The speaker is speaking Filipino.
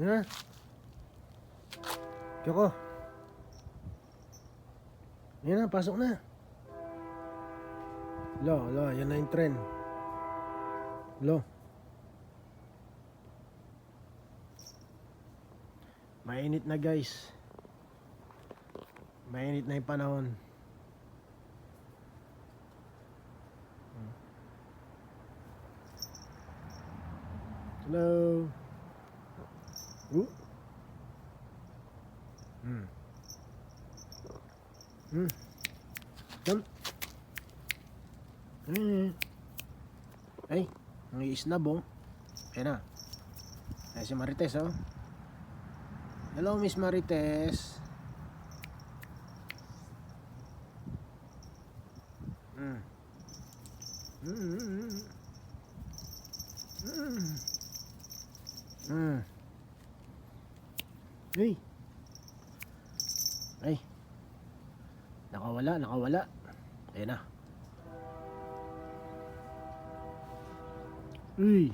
Yan na. Kyoko. Na, pasok na. Lo, lo, yan na yung trend. Lo. Mainit na guys. Mainit na yung panahon. Hello. Ooh. Hmm. Hmm. Jump. Hmm. Ay, ang isnab oh. Ayan na. Ayan si Marites oh. Hello Miss Marites. Hmm. Hmm. Hmm. Hmm. Hey. Ay. Nakawala, nakawala. Ayan na. Uy.